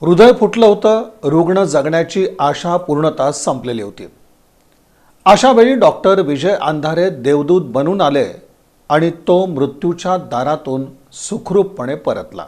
हृदय फुटलं होतं रुग्ण जगण्याची आशा पूर्णतः संपलेली होती. अशावेळी डॉक्टर विजय अंधारे देवदूत बनून आले आणि तो मृत्यूच्या दारातून सुखरूपपणे परतला.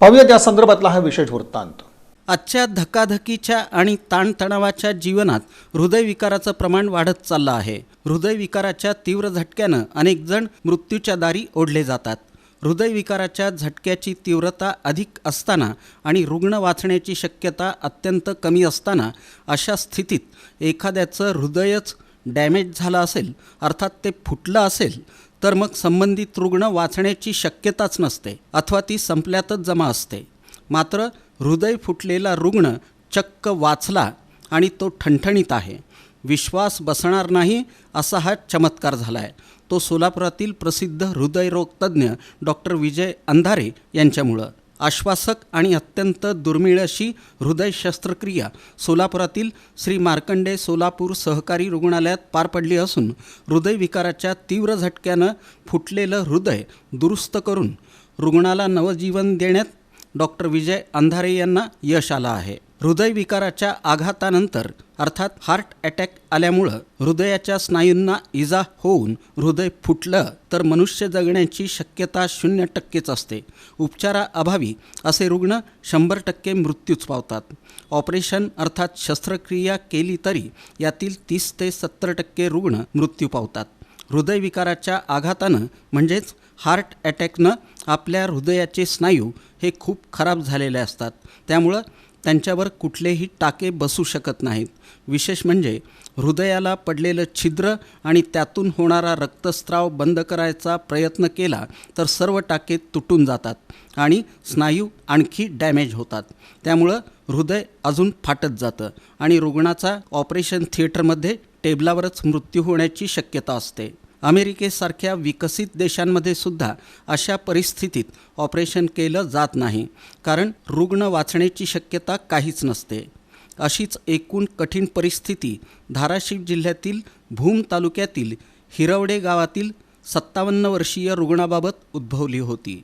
पाहूया त्या संदर्भातला हा विशेष वृत्तांत. आजच्या धकाधकीच्या आणि ताणतणावाच्या जीवनात हृदयविकाराचं प्रमाण वाढत चाललं आहे. हृदयविकाराच्या तीव्र झटक्यानं अनेक जण मृत्यूच्या दारी ओढले जातात. हृदयविकाराच्या झटक्याची तीव्रता अधिक असताना आणि रुग्ण वाचण्याची शक्यता अत्यंत कमी असताना अशा स्थितीत एखाद्याचं हृदयच डॅमेज झालं असेल अर्थात ते फुटलं असेल तर मग संबंधित रुग्ण वाचण्याची शक्यताच नसते अथवा ती संपल्यातच जमा असते. मात्र हृदय फुटलेला रुग्ण चक्क वाचला आणि तो ठणठणीत आहे. विश्वास बसणार नाही असा हा चमत्कार झाला आहे तो सोलापुरातील प्रसिद्ध हृदयरोगतज्ज्ञ डॉक्टर विजय अंधारे यांच्यामुळं. आश्वासक आणि अत्यंत दुर्मिळ अशी हृदय शस्त्रक्रिया सोलापुरातील श्री मार्कंडे सोलापूर सहकारी रुग्णालयात पार पडली असून हृदयविकाराच्या तीव्र झटक्यानं फुटलेलं हृदय दुरुस्त करून रुग्णाला नवजीवन देण्यात डॉक्टर विजय अंधारे यांना यश आलं आहे. हृदयविकाराच्या आघातानंतर अर्थात हार्ट अटॅक आल्यामुळं हृदयाच्या स्नायूंना इजा होऊन हृदय फुटलं तर मनुष्य जगण्याची शक्यता शून्य टक्केच असते. उपचाराअभावी असे रुग्ण शंभर टक्के मृत्यूच पावतात ऑपरेशन अर्थात शस्त्रक्रिया केली तरी यातील तीस ते सत्तर टक्के रुग्ण मृत्यू पावतात. हृदयविकाराच्या आघातानं म्हणजेच हार्ट अटॅकनं आपल्या हृदयाचे स्नायू हे खूप खराब झालेले असतात. त्यामुळं त्यांच्यावर कुठलेही टाके बसू शकत नाहीत. विशेष म्हणजे हृदयाला पडलेलं छिद्र आणि त्यातून होणारा रक्तस्राव बंद करायचा प्रयत्न केला तर सर्व टाके तुटून जातात आणि स्नायू आणखी डॅमेज होतात. त्यामुळं हृदय अजून फाटत जातं आणि रुग्णाचा ऑपरेशन थिएटरमध्ये टेबलावरच मृत्यू होण्याची शक्यता असते. अमेरिकेसारख्या विकसित देशांमध्ये सुद्धा अशा परिस्थितीत ऑपरेशन केलं जात नाही कारण रुग्ण वाचण्याची शक्यता काहीच नसते. अशीच एकूण कठीण परिस्थिती धाराशिव जिल्ह्यातील भूम तालुक्यातील हिरवडे गावातील सत्तावन्न वर्षीय रुग्णाबाबत उद्भवली होती.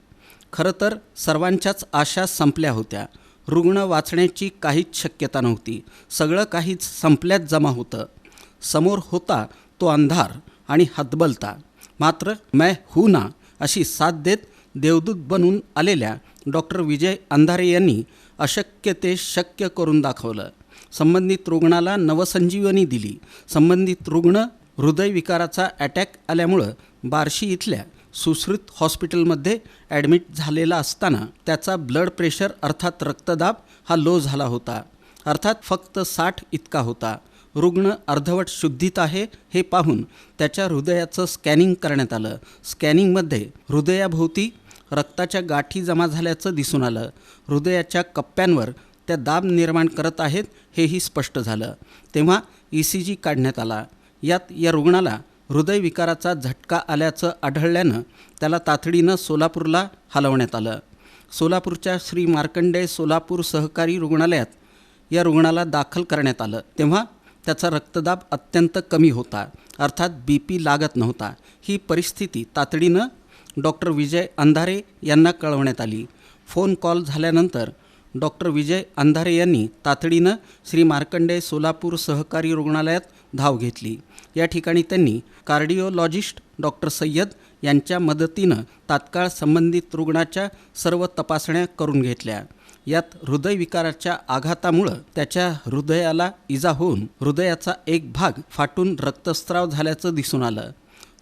खरं तर सर्वांच्याच आशा संपल्या होत्या. रुग्ण वाचण्याची काहीच शक्यता नव्हती. सगळं काहीच संपल्यात जमा होतं. समोर होता तो अंधार. आणि हतबलता. मात्र मै हू ना अशी साथ देत देवदूत बनून आलेल्या डॉक्टर विजय अंधारे यांनी अशक्य ते शक्य करून दाखवलं. संबंधित रुग्णाला नवसंजीवनी दिली. संबंधित रुग्ण हृदयविकाराचा अटॅक आल्यामुळं बार्शी इथल्या सुश्रुत हॉस्पिटलमध्ये ॲडमिट झालेला असताना त्याचा ब्लड प्रेशर अर्थात रक्तदाब हा लो झाला होता. अर्थात फक्त साठ इतका होता. रुग्ण अर्धवट शुद्धीत आहे हे पाहून त्याच्या हृदयाचं स्कॅनिंग करण्यात आलं. स्कॅनिंगमध्ये हृदयाभोवती रक्ताच्या गाठी जमा झाल्याचं दिसून आलं. हृदयाच्या कप्प्यांवर त्या दाब निर्माण करत आहेत हेही स्पष्ट झालं. तेव्हा ई सी जी काढण्यात आला. यात या रुग्णाला हृदयविकाराचा झटका आल्याचं आढळल्यानं त्याला तातडीनं सोलापूरला हलवण्यात आलं. सोलापूरच्या श्री मार्कंडे सोलापूर सहकारी रुग्णालयात या रुग्णाला दाखल करण्यात आलं. तेव्हा त्याचा रक्तदाब अत्यंत कमी होता. अर्थात बी पी लागत नव्हता. ही परिस्थिती तातडीनं डॉक्टर विजय अंधारे यांना कळवण्यात आली. फोन कॉल झाल्यानंतर डॉक्टर विजय अंधारे यांनी तातडीनं श्री मार्कंडे सोलापूर सहकारी रुग्णालयात धाव घेतली. या ठिकाणी त्यांनी कार्डिओलॉजिस्ट डॉक्टर सय्यद यांच्या मदतीनं तात्काळ संबंधित रुग्णाच्या सर्व तपासण्या करून घेतल्या. यात हृदयविकाराच्या आघातामुळं त्याच्या हृदयाला इजा होऊन हृदयाचा एक भाग फाटून रक्तस्राव झाल्याचं दिसून आलं.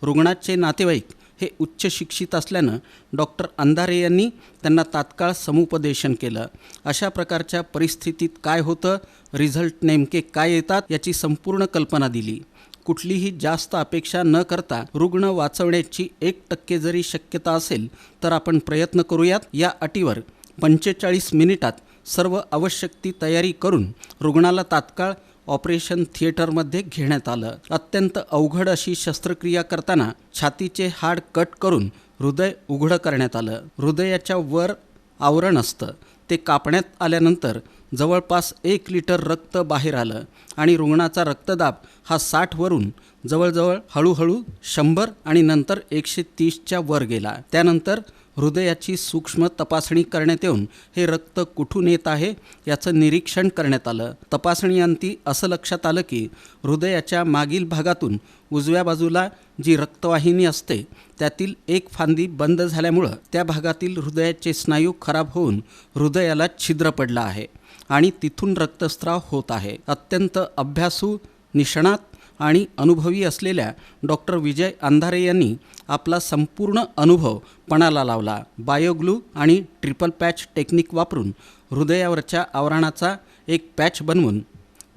रुग्णाचे नातेवाईक हे उच्च शिक्षित असल्यानं डॉक्टर अंधारे यांनी त्यांना तात्काळ समुपदेशन केलं. अशा प्रकारच्या परिस्थितीत काय होतं रिझल्ट नेमके काय येतात याची संपूर्ण कल्पना दिली. कुठलीही जास्त अपेक्षा न करता रुग्ण वाचवण्याची एक टक्के जरी शक्यता असेल तर आपण प्रयत्न करूयात या अटीवर. पंचेचाळीस मिनिटात सर्व आवश्यक ती तयारी करून रुग्णाला तात्काळ ऑपरेशन थिएटरमध्ये घेण्यात आलं. अत्यंत अवघड अशी शस्त्रक्रिया करताना छातीचे हाड कट करून हृदय उघडं करण्यात आलं. हृदयाच्या वर आवरण असतं. ते कापण्यात आल्यानंतर जवळपास एक लिटर रक्त बाहेर आलं आणि रुग्णाचा रक्तदाब हा साठवरून जवळजवळ हळूहळू शंभर आणि नंतर एकशे तीसच्या वर गेला. त्यानंतर हृदयाची सूक्ष्म तपासणी करण्यात येऊन हे रक्त कुठून येत आहे याचं निरीक्षण करण्यात आलं. तपासणीअंती असं लक्षात आलं की हृदयाच्या मागील भागातून उजव्या बाजूला जी रक्तवाहिनी असते त्यातील एक फांदी बंद झाल्यामुळं त्या भागातील हृदयाचे स्नायू खराब होऊन हृदयाला छिद्र पडलं आहे आणि तिथून रक्तस्राव होत आहे. अत्यंत अभ्यासू निष्णात आणि अनुभवी असलेल्या डॉक्टर विजय अंधारे यांनी आपला संपूर्ण अनुभव पणाला लावला. बायोग्लू आणि ट्रिपल पॅच टेक्निक वापरून हृदयावरच्या आवरणाचा एक पॅच बनवून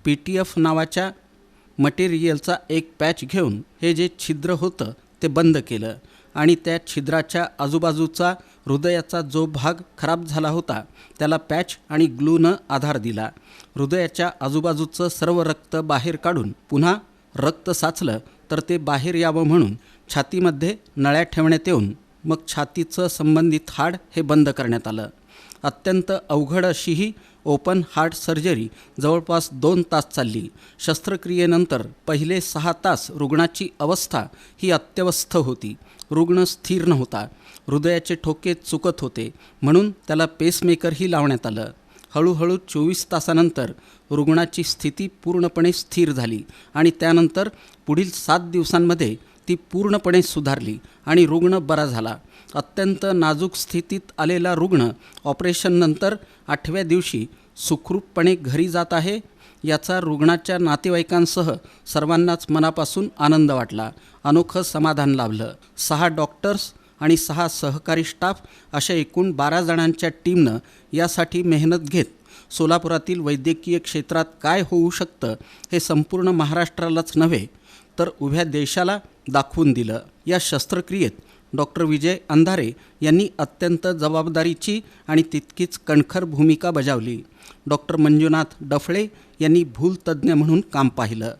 पी टी एफ नावाच्या मटेरियलचा एक पॅच घेऊन हे जे छिद्र होतं ते बंद केलं आणि त्या छिद्राच्या आजूबाजूचा हृदयाचा जो भाग खराब झाला होता त्याला पॅच आणि ग्लूनं आधार दिला. हृदयाच्या आजूबाजूचं सर्व रक्त बाहेर काढून पुन्हा रक्त साचलं तर ते बाहेर यावं म्हणून छातीमध्ये नळ्या ठेवण्यात येऊन मग छातीचं संबंधित हाड हे बंद करण्यात आलं. अत्यंत अवघड अशी ही ओपन हार्ट सर्जरी जवळपास दोन तास चालली. शस्त्रक्रियेनंतर पहिले सहा तास रुग्णाची अवस्था ही अत्यवस्थ होती. रुग्ण स्थिर नव्हता. हृदयाचे ठोके चुकत होते. म्हणून त्याला पेसमेकरही लावण्यात आलं. हळूहळू चोवीस तासानंतर रुग्णाची स्थिती पूर्णपणे स्थिर झाली आणि त्यानंतर पुढील सात दिवसांमध्ये ती पूर्णपणे सुधारली आणि रुग्ण बरा झाला. अत्यंत नाजूक स्थितीत आलेला रुग्ण ऑपरेशननंतर आठव्या दिवशी सुखरूपपणे घरी जात आहे. याचा रुग्णाच्या नातेवाईकांसह सर्वांनाच मनापासून आनंद वाटला. अनोखं समाधान लाभलं. सहा डॉक्टर्स आणि सहा सहकारी स्टाफ अशा एकूण बारा जणांच्या टीमनं यासाठी मेहनत घेत सोलापुरातील वैद्यकीय क्षेत्रात काय होऊ शकतं हे संपूर्ण महाराष्ट्रालाच नव्हे तर उभ्या देशाला दाखवून दिलं. या शस्त्रक्रियेत डॉक्टर विजय अंधारे यांनी अत्यंत जबाबदारीची आणि तितकीच कणखर भूमिका बजावली. डॉक्टर मंजुनाथ डफळे यांनी भूलतज्ज्ञ म्हणून काम पाहिलं.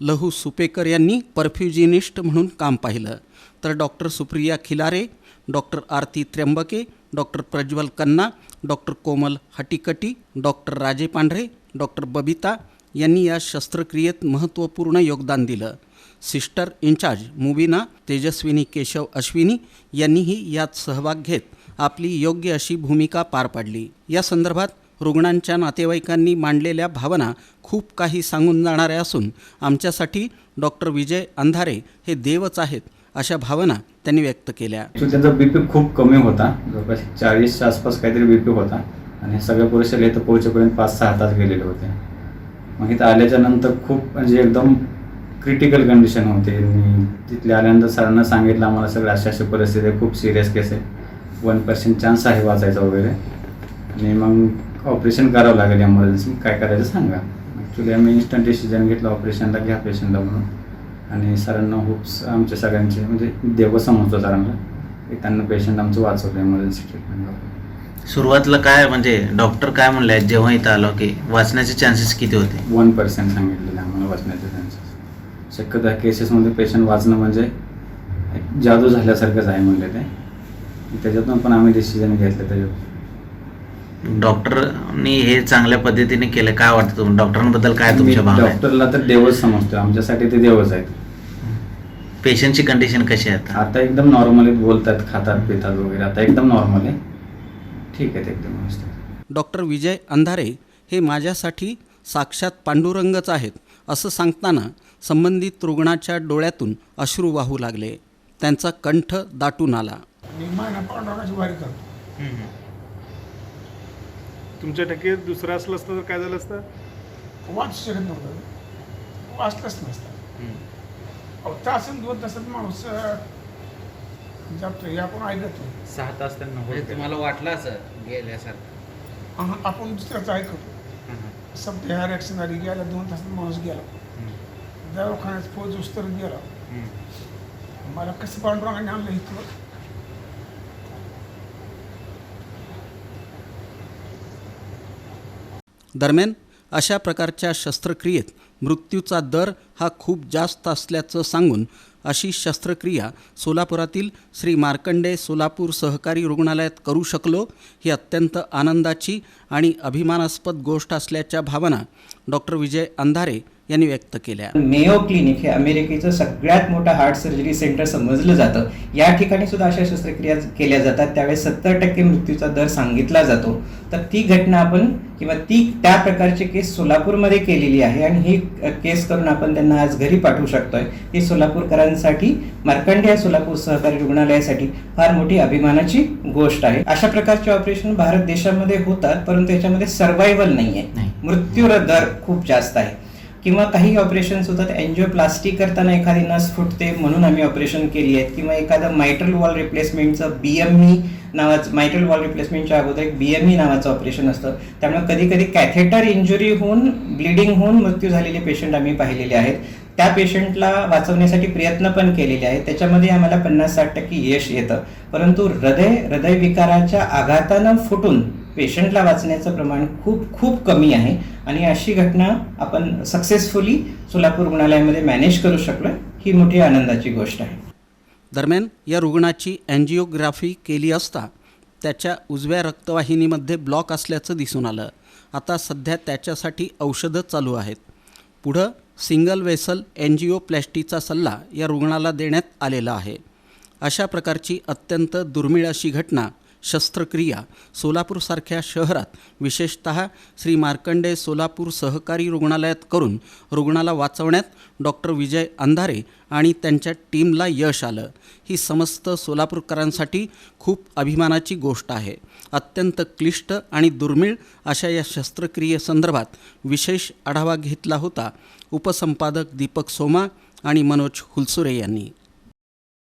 लहू सुपेकर यांनी परफ्युजिनिस्ट म्हणून काम पाहिलं. तर doctor Supriya Khilare doctor Aarti Trimbake doctor Prajwal Kanna doctor Komal हटिकटी doctor राजे पांढरे डॉक्टर बबिता यांनी या शस्त्रक्रियेत महत्त्वपूर्ण योगदान दिलं. सिस्टर इन्चार्ज मुबिना तेजस्विनी केशव अश्विनी यांनीही यात सहभाग घेत आपली योग्य अशी भूमिका पार पाडली. या संदर्भात रुग्णांच्या नातेवाईकांनी मांडलेल्या भावना खूप काही सांगून जाणाऱ्या असून आमच्यासाठी डॉक्टर विजय अंधारे हे देवच आहेत अशा भावना त्यांनी व्यक्त केल्या. त्यांचा बीपी खूप कमी होता. जवळपास चाळीसच्या आसपास काहीतरी बीपी होता. आणि सगळ्या पुरुषाला इथं पोहोचेपर्यंत पाच सहा तास गेलेले होते. मग इथं आल्याच्यानंतर खूप म्हणजे एकदम क्रिटिकल कंडिशन होती. मी तिथले आल्यानंतर सरांना सांगितलं आम्हाला सगळं अशा अशा परिस्थिती खूप सिरियस केस आहे. वन पर्सेंट चान्स आहे वाचायचा वगैरे. आणि मग ऑपरेशन करावं लागेल एमर्जन्सी काय करायचं सांगा. ॲक्च्युली आम्ही इन्स्टंट डिसिजन घेतलं ऑपरेशनला घ्या पेशंटला म्हणून. आणि सरांना होप्स आमच्या सगळ्यांचे म्हणजे देव समजतो सरांना. की त्यांना पेशंट आमचं वाचवलं एमर्जन्सी ट्रीटमेंट सुरुवातीला काय म्हणजे डॉक्टर काय म्हणले? जेव्हा इथं आलो की वाचण्याचे चान्सेस किती होते? वन पर्सेंट सांगितलेलं आम्हाला वाचण्याचे चान्सेस शक्यतो ह्या केसेसमध्ये पेशंट वाचणं म्हणजे एक जादू झाल्यासारखंच आहे म्हणले ते. त्याच्यातून पण आम्ही डिसिजन घेतलं त्याच्यात. डॉक्टरनी हे चांगल्या पद्धतीने केलं. काय वाटतं तुम्हाला? डॉक्टरांबद्दल काय मी तुमच्या भावना आहेत? डॉक्टरला तर देवच समजतो आमच्यासाठी ते देवच आहेत. पेशंटची कंडिशन कशी आहे आता? आता एकदम नॉर्मली बोलतात खातात पितात वगैरे. आता एकदम नॉर्मल आहे. ठीक आहे एकदम व्यवस्थित डॉक्टर विजय अंधारे हे माझ्यासाठी साक्षात पांडुरंगच आहेत असं सांगताना संबंधित रुग्णाच्या डोळ्यातून अश्रू वाहू लागले. त्यांचा कंठ दाटून आला. मी पांडुरंगाची वारी करतो. तुमच्या टक्के दुसरं असलं असतं तर काय झालं असतं? वाचू शकत नव्हतं. वाचलंच नसतं. अहो तासन दोन तासात माणूस जातो हे आपण ऐकतो सहा तास त्यांना म्हणजे तुम्हाला वाटलं असं गेल्यासारखं? आपण दुसऱ्याचं ऐकतो. समजा ह्या रिॲक्शन आली गेला दोन तासात माणूस गेला. दवाखान्यात पोहोचूस तर गेला. मला कसं पांडुरंगाने आणलं इथं? दरम्यान अशा प्रकारच्या शस्त्रक्रियेत मृत्यूचा दर हा खूप जास्त असल्याचं सांगून अशी शस्त्रक्रिया सोलापुरातील श्री मार्कंडे सोलापूर सहकारी रुग्णालयात करू शकलो ही अत्यंत आनंदाची आणि अभिमानास्पद गोष्ट असल्याच्या भावना डॉक्टर विजय अंधारे यांनी व्यक्त केल्या. मेयो क्लिनिक हे अमेरिकेचं सगळ्यात मोठं हार्ट सर्जरी सेंटर समजलं जातं. या ठिकाणी सुद्धा अशा शस्त्रक्रिया केल्या जातात. त्यावेळेस सत्तर टक्के मृत्यूचा दर सांगितला जातो. तर ती घटना आपण किंवा ती त्या प्रकारची केस सोलापूरमध्ये केलेली आहे आणि ही केस करून आपण त्यांना आज घरी पाठवू शकतोय. ही सोलापूरकरांसाठी मार्कंडेय सोलापूर सहकारी रुग्णालयासाठी फार मोठी अभिमानाची गोष्ट आहे. अशा प्रकारचे ऑपरेशन भारत देशामध्ये होतात परंतु याच्यामध्ये सर्वायवल नाहीये. नाही. मृत्यू दर खूप जास्त आहे. किंवा काही ऑपरेशन्स होतात एन्जिओप्लास्टी करताना एखादी नस फुटते म्हणून आम्ही ऑपरेशन केली आहेत. किंवा एखादं मायट्रल वॉल रिप्लेसमेंटचं बीएमई नावाचं मायट्रल वॉल रिप्लेसमेंटच्या अगोदर एक बीएमई नावाचं ऑपरेशन असतं. त्यामुळे कधी कधी कॅथेटर इंजुरी होऊन ब्लिडिंग होऊन मृत्यू झालेले पेशंट आम्ही पाहिलेले आहेत. त्या पेशंटला वाचवण्यासाठी प्रयत्न पण केलेले आहेत. त्याच्यामध्ये आम्हाला पन्नास साठ टक्के यश येतं. परंतु हृदय हृदयविकाराच्या आघातानं फुटून पेशंटला वाचण्याचं प्रमाण खूप खूप कमी आहे. आणि अशी घटना आपण सक्सेसफुली सोलापूर रुग्णालयामध्ये मॅनेज करू शकलो ही मोठी आनंदाची गोष्ट आहे. दरम्यान या रुग्णाची अँजिओग्राफी केली असता त्याच्या उजव्या रक्तवाहिनीमध्ये ब्लॉक असल्याचं दिसून आलं. आता सध्या त्याच्यासाठी औषधं चालू आहेत. पुढं सिंगल वेसल एनजीओप्लॅस्टीचा सल्ला या रुग्णाला देण्यात आलेला आहे. अशा प्रकारची अत्यंत दुर्मिळ अशी घटना शस्त्रक्रिया सोलापूरसारख्या शहरात विशेषत श्री मार्कंडे सोलापूर सहकारी रुग्णालयात करून रुग्णाला वाचवण्यात डॉक्टर विजय अंधारे आणि त्यांच्या टीमला यश आलं. ही समस्त सोलापूरकरांसाठी खूप अभिमानाची गोष्ट आहे. अत्यंत क्लिष्ट आणि दुर्मिळ अशा या शस्त्रक्रियेसंदर्भात विशेष आढावा घेतला होता उपसंपादक दीपक सोमा आणि मनोज हुलसुरे यांनी.